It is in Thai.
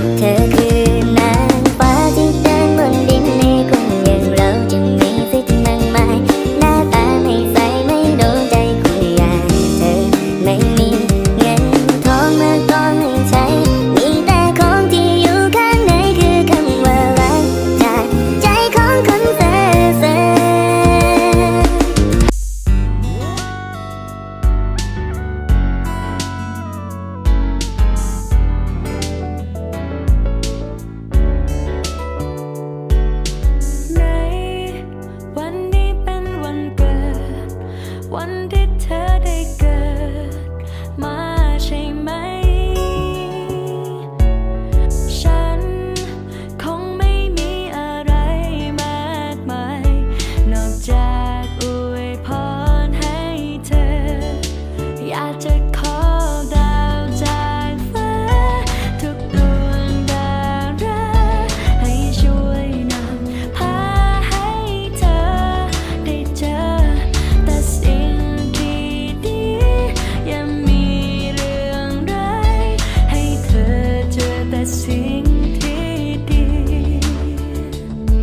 take วันที่เธอได้เกิดมาใช่ไหม ฉันคงไม่มีอะไรมากมานอกจากอวยพรให้เธอ อยากจะ